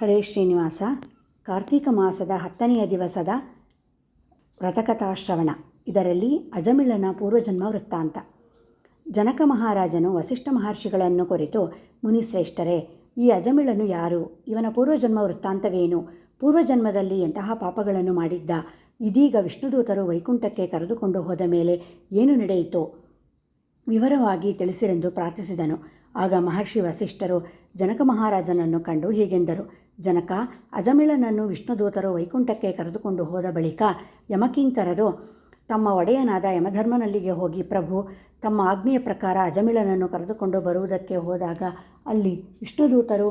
ಹರೇ ಶ್ರೀನಿವಾಸ. ಕಾರ್ತೀಕ ಮಾಸದ ಹತ್ತನೆಯ ದಿವಸದ ವ್ರತಕಥಾಶ್ರವಣ. ಇದರಲ್ಲಿ ಅಜಮಿಳನ ಪೂರ್ವಜನ್ಮ ವೃತ್ತಾಂತ. ಜನಕ ಮಹಾರಾಜನು ವಸಿಷ್ಠ ಮಹರ್ಷಿಗಳನ್ನು ಕುರಿತು, ಮುನಿಶ್ರೇಷ್ಠರೇ, ಈ ಅಜಮಿಳನು ಯಾರು? ಇವನ ಪೂರ್ವಜನ್ಮ ವೃತ್ತಾಂತವೇನು? ಪೂರ್ವಜನ್ಮದಲ್ಲಿ ಎಂತಹ ಪಾಪಗಳನ್ನು ಮಾಡಿದ್ದ? ಇದೀಗ ವಿಷ್ಣುದೂತರು ವೈಕುಂಠಕ್ಕೆ ಕರೆದುಕೊಂಡು ಹೋದ ಮೇಲೆ ಏನು ನಡೆಯಿತು ವಿವರವಾಗಿ ತಿಳಿಸಿರೆಂದು ಪ್ರಾರ್ಥಿಸಿದನು. ಆಗ ಮಹರ್ಷಿ ವಸಿಷ್ಠರು ಜನಕ ಮಹಾರಾಜನನ್ನು ಕಂಡು ಹೀಗೆಂದರು. ಜನಕ, ಅಜಮಿಳನನ್ನು ವಿಷ್ಣುದೂತರು ವೈಕುಂಠಕ್ಕೆ ಕರೆದುಕೊಂಡು ಹೋದ ಬಳಿಕ ಯಮಕಿಂಕರರು ತಮ್ಮ ಒಡೆಯನಾದ ಯಮಧರ್ಮನಲ್ಲಿಗೆ ಹೋಗಿ, ಪ್ರಭು, ತಮ್ಮ ಆಜ್ಞೆಯ ಪ್ರಕಾರ ಅಜಮಿಳನನ್ನು ಕರೆದುಕೊಂಡು ಬರುವುದಕ್ಕೆ ಹೋದಾಗ ಅಲ್ಲಿ ವಿಷ್ಣುದೂತರು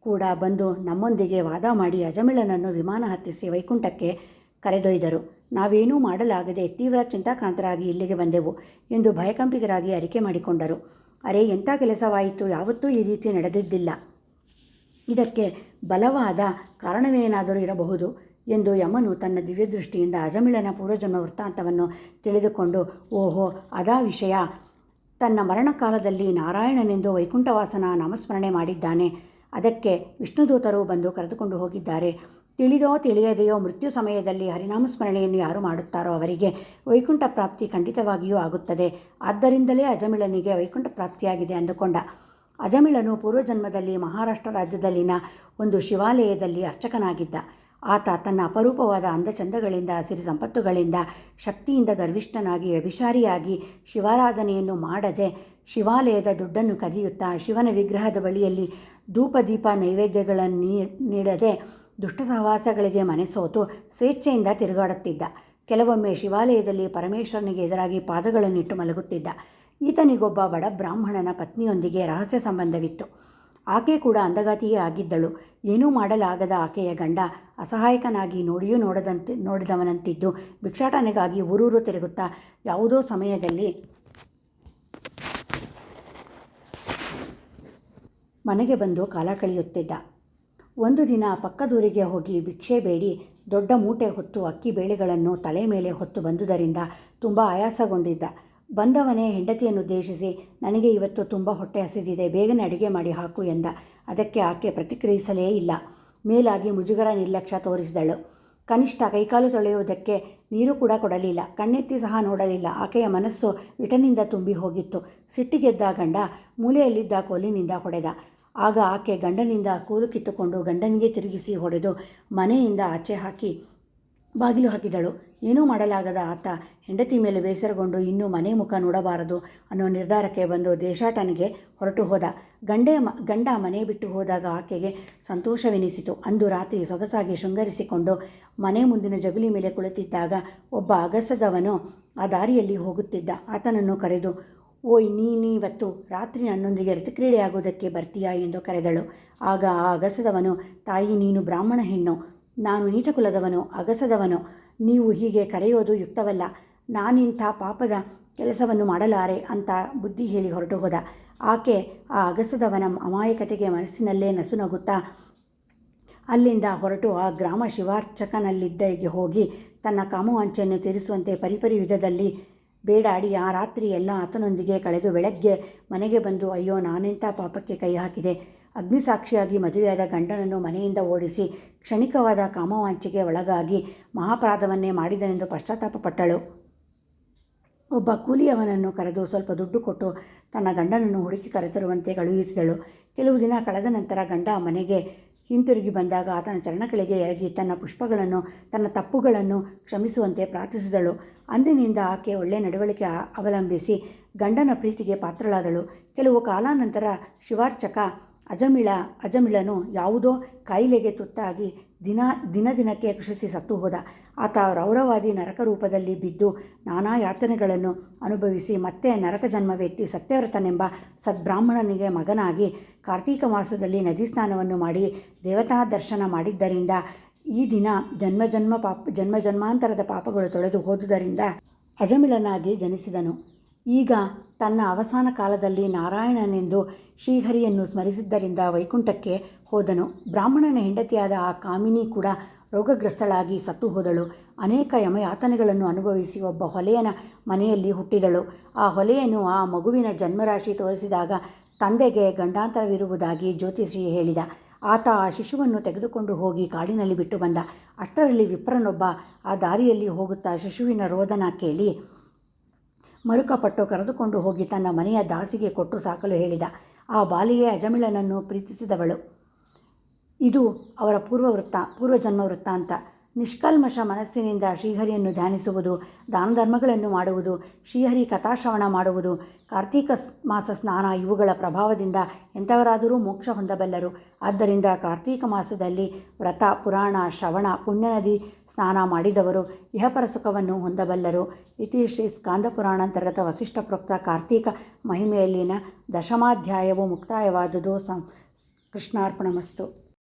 ಕೂಡ ಬಂದು ನಮ್ಮೊಂದಿಗೆ ವಾದ ಮಾಡಿ ಅಜಮಿಳನನ್ನು ವಿಮಾನ ಹತ್ತಿಸಿ ವೈಕುಂಠಕ್ಕೆ ಕರೆದೊಯ್ದರು. ನಾವೇನೂ ಮಾಡಲಾಗದೆ ತೀವ್ರ ಚಿಂತಾಕಾಂತರಾಗಿ ಇಲ್ಲಿಗೆ ಬಂದೆವು ಎಂದು ಭಯಕಂಪಿತರಾಗಿ ಅರಿಕೆ ಮಾಡಿಕೊಂಡರು. ಅರೆ, ಎಂಥ ಕೆಲಸವಾಯಿತು? ಯಾವತ್ತೂ ಈ ರೀತಿ ನಡೆದಿದ್ದಿಲ್ಲ. ಇದಕ್ಕೆ ಬಲವಾದ ಕಾರಣವೇನಾದರೂ ಇರಬಹುದು ಎಂದು ಯಮನು ತನ್ನ ದಿವ್ಯದೃಷ್ಟಿಯಿಂದ ಅಜಮಿಳನ ಪೂರ್ವಜನ್ಮ ವೃತ್ತಾಂತವನ್ನು ತಿಳಿದುಕೊಂಡು, ಓಹೋ, ಅದಾ ವಿಷಯ. ತನ್ನ ಮರಣಕಾಲದಲ್ಲಿ ನಾರಾಯಣನೆಂದು ವೈಕುಂಠವಾಸನ ನಾಮಸ್ಮರಣೆ ಮಾಡಿದ್ದಾನೆ. ಅದಕ್ಕೆ ವಿಷ್ಣುದೂತರು ಬಂದು ಕರೆದುಕೊಂಡು ಹೋಗಿದ್ದಾರೆ. ತಿಳಿದೋ ತಿಳಿಯದೆಯೋ ಮೃತ್ಯು ಸಮಯದಲ್ಲಿ ಹರಿನಾಮಸ್ಮರಣೆಯನ್ನು ಯಾರು ಮಾಡುತ್ತಾರೋ ಅವರಿಗೆ ವೈಕುಂಠ ಪ್ರಾಪ್ತಿ ಖಂಡಿತವಾಗಿಯೂ ಆಗುತ್ತದೆ. ಆದ್ದರಿಂದಲೇ ಅಜಮಿಳನಿಗೆ ವೈಕುಂಠ ಪ್ರಾಪ್ತಿಯಾಗಿದೆ ಅಂದುಕೊಂಡ. ಅಜಮಿಳನು ಪೂರ್ವಜನ್ಮದಲ್ಲಿ ಮಹಾರಾಷ್ಟ್ರ ರಾಜ್ಯದಲ್ಲಿನ ಒಂದು ಶಿವಾಲಯದಲ್ಲಿ ಅರ್ಚಕನಾಗಿದ್ದ. ಆತ ತನ್ನ ಅಪರೂಪವಾದ ಅಂದಚಂದಗಳಿಂದ, ಹಸಿರು ಸಂಪತ್ತುಗಳಿಂದ, ಶಕ್ತಿಯಿಂದ ಗರ್ವಿಷ್ಠನಾಗಿ, ವ್ಯಭಿಚಾರಿಯಾಗಿ ಶಿವಾರಾಧನೆಯನ್ನು ಮಾಡದೆ ಶಿವಾಲಯದ ದುಡ್ಡನ್ನು ಕದಿಯುತ್ತಾ ಶಿವನ ವಿಗ್ರಹದ ಬಳಿಯಲ್ಲಿ ಧೂಪದೀಪ ನೈವೇದ್ಯಗಳನ್ನು ನೀಡದೆ ದುಷ್ಟ ಸಹವಾಸಗಳಿಗೆ ಮನಸೋತು ಸ್ವೇಚ್ಛೆಯಿಂದ ತಿರುಗಾಡುತ್ತಿದ್ದ. ಕೆಲವೊಮ್ಮೆ ಶಿವಾಲಯದಲ್ಲಿ ಪರಮೇಶ್ವರನಿಗೆ ಎದುರಾಗಿ ಪಾದಗಳನ್ನಿಟ್ಟು ಮಲಗುತ್ತಿದ್ದ. ಈತನಿಗೊಬ್ಬ ಬಡ ಬ್ರಾಹ್ಮಣನ ಪತ್ನಿಯೊಂದಿಗೆ ರಹಸ್ಯ ಸಂಬಂಧವಿತ್ತು. ಆಕೆ ಕೂಡ ಅಂದಗಾತಿಯೇ ಆಗಿದ್ದಳು. ಏನೂ ಮಾಡಲಾಗದ ಆಕೆಯ ಗಂಡ ಅಸಹಾಯಕನಾಗಿ ನೋಡಿಯೂ ನೋಡದಂತೆ ನೋಡಿದವನಂತಿದ್ದು ಭಿಕ್ಷಾಟನೆಗಾಗಿ ಊರೂರು ತಿರುಗುತ್ತಾ ಯಾವುದೋ ಸಮಯದಲ್ಲಿ ಮನೆಗೆ ಬಂದು ಕಾಲ ಕಳೆಯುತ್ತಿದ್ದ. ಒಂದು ದಿನ ಪಕ್ಕದೂರಿಗೆ ಹೋಗಿ ಭಿಕ್ಷೆ ಬೇಡಿ, ದೊಡ್ಡ ಮೂಟೆ ಹೊತ್ತು ಅಕ್ಕಿ ಬೇಳೆಗಳನ್ನು ತಲೆ ಮೇಲೆ ಹೊತ್ತು ಬಂದುದರಿಂದ ತುಂಬ ಆಯಾಸಗೊಂಡಿದ್ದ. ಬಂದವನೇ ಹೆಂಡತಿಯನ್ನು ಉದ್ದೇಶಿಸಿ ನನಗೆ ಇವತ್ತು ತುಂಬ ಹೊಟ್ಟೆ ಹಸಿದಿದೆ, ಬೇಗನೆ ಅಡುಗೆ ಮಾಡಿ ಹಾಕು ಎಂದ. ಅದಕ್ಕೆ ಆಕೆ ಪ್ರತಿಕ್ರಿಯಿಸಲೇ ಇಲ್ಲ. ಮೇಲಾಗಿ ಮುಜುಗರ ನಿರ್ಲಕ್ಷ್ಯ ತೋರಿಸಿದಳು. ಕನಿಷ್ಠ ಕೈಕಾಲು ತೊಳೆಯುವುದಕ್ಕೆ ನೀರು ಕೂಡ ಕೊಡಲಿಲ್ಲ. ಕಣ್ಣೆತ್ತಿ ಸಹ ನೋಡಲಿಲ್ಲ. ಆಕೆಯ ಮನಸ್ಸು ವಿಟನಿಂದ ತುಂಬಿ ಹೋಗಿತ್ತು. ಸಿಟ್ಟಿಗೆದ್ದ ಗಂಡ ಮೂಲೆಯಲ್ಲಿದ್ದ ಕೋಲಿನಿಂದ ಹೊಡೆದ. ಆಗ ಆಕೆ ಗಂಡನಿಂದ ಕೂಲು ಕಿತ್ತುಕೊಂಡು ಗಂಡನಿಗೆ ತಿರುಗಿಸಿ ಹೊಡೆದು ಮನೆಯಿಂದ ಆಚೆ ಹಾಕಿ ಬಾಗಿಲು ಹಾಕಿದಳು. ಏನೂ ಮಾಡಲಾಗದ ಆತ ಹೆಂಡತಿ ಮೇಲೆ ಬೇಸರಗೊಂಡು ಇನ್ನೂ ಮನೆ ಮುಖ ನೋಡಬಾರದು ಅನ್ನೋ ನಿರ್ಧಾರಕ್ಕೆ ಬಂದು ದೇಶಾಟನಿಗೆ ಹೊರಟು ಹೋದ. ಗಂಡೇ ಮ, ಗಂಡ ಮನೆ ಬಿಟ್ಟು ಹೋದಾಗ ಆಕೆಗೆ ಸಂತೋಷವೆನಿಸಿತು. ಅಂದು ರಾತ್ರಿ ಸೊಗಸಾಗಿ ಶೃಂಗರಿಸಿಕೊಂಡು ಮನೆ ಮುಂದಿನ ಜಗುಲಿ ಮೇಲೆ ಕುಳಿತಿದ್ದಾಗ ಒಬ್ಬ ಅಗಸದವನು ಆ ದಾರಿಯಲ್ಲಿ ಹೋಗುತ್ತಿದ್ದ. ಆತನನ್ನು ಕರೆದು ಓಯ್ ನೀನೀವತ್ತು ರಾತ್ರಿ ನನ್ನೊಂದಿಗೆ ಆಗೋದಕ್ಕೆ ಬರ್ತೀಯಾ ಎಂದು ಕರೆದಳು. ಆಗ ಆ ಅಗಸದವನು, ತಾಯಿ ನೀನು ಬ್ರಾಹ್ಮಣ ಹೆಣ್ಣು, ನಾನು ನೀಚಕುಲದವನು ಅಗಸದವನು, ನೀವು ಹೀಗೆ ಕರೆಯೋದು ಯುಕ್ತವಲ್ಲ, ನಾನಿಂಥ ಪಾಪದ ಕೆಲಸವನ್ನು ಮಾಡಲಾರೆ ಅಂತ ಬುದ್ಧಿ ಹೇಳಿ ಹೊರಟು ಹೋದ. ಆಕೆ ಆ ಅಗಸದವನ ಅಮಾಯಕತೆಗೆ ಮನಸ್ಸಿನಲ್ಲೇ ನಸುನಗುತ್ತಾ, ಅಲ್ಲಿಂದ ಹೊರಟು ಆ ಗ್ರಾಮ ಶಿವಾರ್ಚಕನಲ್ಲಿದ್ದಗೆ ಹೋಗಿ ತನ್ನ ಕಾಮವಾಂಚೆಯನ್ನು ತೀರಿಸುವಂತೆ ಪರಿಪರಿ ವಿಧದಲ್ಲಿ ಬೇಡಾಡಿ ಆ ರಾತ್ರಿ ಎಲ್ಲ ಆತನೊಂದಿಗೆ ಕಳೆದು ಬೆಳಗ್ಗೆ ಮನೆಗೆ ಬಂದು, ಅಯ್ಯೋ ನಾನೆಂಥ ಪಾಪಕ್ಕೆ ಕೈ ಹಾಕಿದೆ? ಅಗ್ನಿಸಾಕ್ಷಿಯಾಗಿ ಮದುವೆಯಾದ ಗಂಡನನ್ನು ಮನೆಯಿಂದ ಓಡಿಸಿ ಕ್ಷಣಿಕವಾದ ಕಾಮವಾಂಚೆಗೆ ಒಳಗಾಗಿ ಮಹಾಪರಾಧವನ್ನೇ ಮಾಡಿದನೆಂದು ಪಶ್ಚಾತ್ತಾಪಪಟ್ಟಳು. ಒಬ್ಬ ಕೂಲಿಯವನನ್ನು ಕರೆದು ಸ್ವಲ್ಪ ದುಡ್ಡು ಕೊಟ್ಟು ತನ್ನ ಗಂಡನನ್ನು ಹುಡುಕಿ ಕರೆತರುವಂತೆ ಕಳುಹಿಸಿದಳು. ಕೆಲವು ದಿನ ಕಳೆದ ನಂತರ ಗಂಡ ಮನೆಗೆ ಹಿಂತಿರುಗಿ ಬಂದಾಗ ಆತನ ಚರಣಗಳಿಗೆ ಎರಗಿ ತನ್ನ ಪುಷ್ಪಗಳನ್ನು, ತನ್ನ ತಪ್ಪುಗಳನ್ನು ಕ್ಷಮಿಸುವಂತೆ ಪ್ರಾರ್ಥಿಸಿದಳು. ಅಂದಿನಿಂದ ಆಕೆ ಒಳ್ಳೆಯ ನಡವಳಿಕೆ ಅವಲಂಬಿಸಿ ಗಂಡನ ಪ್ರೀತಿಗೆ ಪಾತ್ರಳಾದಳು. ಕೆಲವು ಕಾಲಾನಂತರ ಶಿವಾರ್ಚಕ ಅಜಮಿಳ, ಅಜಮಿಳನು ಯಾವುದೋ ಕಾಯಿಲೆಗೆ ತುತ್ತಾಗಿ ದಿನ ದಿನ ದಿನಕ್ಕೆ ಕೃಷಿಸಿ ಸತ್ತು ಹೋದ. ಆತ ರೌರವಾದಿ ನರಕ ರೂಪದಲ್ಲಿ ಬಿದ್ದು ನಾನಾ ಯಾತನೆಗಳನ್ನು ಅನುಭವಿಸಿ ಮತ್ತೆ ನರಕ ಜನ್ಮವೆತ್ತಿ ಸತ್ಯವ್ರತನೆಂಬ ಸದ್ಬ್ರಾಹ್ಮಣನಿಗೆ ಮಗನಾಗಿ ಕಾರ್ತೀಕ ಮಾಸದಲ್ಲಿ ನದಿ ಸ್ನಾನವನ್ನು ಮಾಡಿ ದೇವತಾ ದರ್ಶನ ಮಾಡಿದ್ದರಿಂದ ಈ ದಿನ ಜನ್ಮ ಜನ್ಮ ಪಾಪ, ಜನ್ಮ ಜನ್ಮಾಂತರದ ಪಾಪಗಳು ತೊಳೆದು ಹೋದುದರಿಂದ ಅಜಮಿಳನಾಗಿ ಜನಿಸಿದನು. ಈಗ ತನ್ನ ಅವಸಾನ ಕಾಲದಲ್ಲಿ ನಾರಾಯಣನೆಂದು ಶ್ರೀಹರಿಯನ್ನು ಸ್ಮರಿಸಿದ್ದರಿಂದ ವೈಕುಂಠಕ್ಕೆ ಹೋದನು. ಬ್ರಾಹ್ಮಣನ ಹೆಂಡತಿಯಾದ ಆ ಕಾಮಿನಿ ಕೂಡ ರೋಗಗ್ರಸ್ತಳಾಗಿ ಸತ್ತು ಹೋದಳು. ಅನೇಕ ಯಮಯಾತನೆಗಳನ್ನು ಅನುಭವಿಸಿ ಒಬ್ಬ ಹೊಲೆಯನ ಮನೆಯಲ್ಲಿ ಹುಟ್ಟಿದಳು. ಆ ಹೊಲೆಯನ್ನು ಆ ಮಗುವಿನ ಜನ್ಮರಾಶಿ ತೋರಿಸಿದಾಗ ತಂದೆಗೆ ಗಂಡಾಂತರವಿರುವುದಾಗಿ ಜ್ಯೋತಿಷಿ ಹೇಳಿದ. ಆತ ಆ ಶಿಶುವನ್ನು ತೆಗೆದುಕೊಂಡು ಹೋಗಿ ಕಾಡಿನಲ್ಲಿ ಬಿಟ್ಟು ಬಂದ. ಅಷ್ಟರಲ್ಲಿ ವಿಪ್ರನೊಬ್ಬ ಆ ದಾರಿಯಲ್ಲಿ ಹೋಗುತ್ತಾ ಶಿಶುವಿನ ರೋದನ ಕೇಳಿ ಮರುಕಪಟ್ಟು ಕರೆದುಕೊಂಡು ಹೋಗಿ ತನ್ನ ಮನೆಯ ದಾಸಿಗೆ ಕೊಟ್ಟು ಸಾಕಲು ಹೇಳಿದ. ಆ ಬಾಲಿಗೆ ಅಜಮಿಳನನ್ನು ಪ್ರೀತಿಸಿದವಳು. ಇದು ಅವರ ಪೂರ್ವವೃತ್ತ, ಪೂರ್ವಜನ್ಮ ವೃತ್ತಾಂತ. ನಿಷ್ಕಲ್ಮಶ ಮನಸ್ಸಿನಿಂದ ಶ್ರೀಹರಿಯನ್ನು ಧ್ಯಾನಿಸುವುದು ದಾನ ಧರ್ಮಗಳನ್ನು ಮಾಡುವುದು, ಶ್ರೀಹರಿ ಕಥಾಶ್ರವಣ ಮಾಡುವುದು, ಕಾರ್ತೀಕ ಮಾಸ ಸ್ನಾನ ಇವುಗಳ ಪ್ರಭಾವದಿಂದ ಎಂಥವರಾದರೂ ಮೋಕ್ಷ ಹೊಂದಬಲ್ಲರು. ಆದ್ದರಿಂದ ಕಾರ್ತೀಕ ಮಾಸದಲ್ಲಿ ವ್ರತ, ಪುರಾಣ, ಶ್ರವಣ, ಪುಣ್ಯನದಿ ಸ್ನಾನ ಮಾಡಿದವರು ಇಹಪರ ಸುಖವನ್ನು ಹೊಂದಬಲ್ಲರು. ಇತಿ ಶ್ರೀ ಸ್ಕಾಂದ ಪುರಾಣಾಂತರ್ಗತ ವಸಿಷ್ಠ ಪ್ರೋಕ್ತ ಕಾರ್ತೀಕ ಮಹಿಮೆಯಲ್ಲಿನ ದಶಮಾಧ್ಯಾಯವು ಮುಕ್ತಾಯವಾದುದು. ಸಂ ಕೃಷ್ಣಾರ್ಪಣಮಸ್ತು.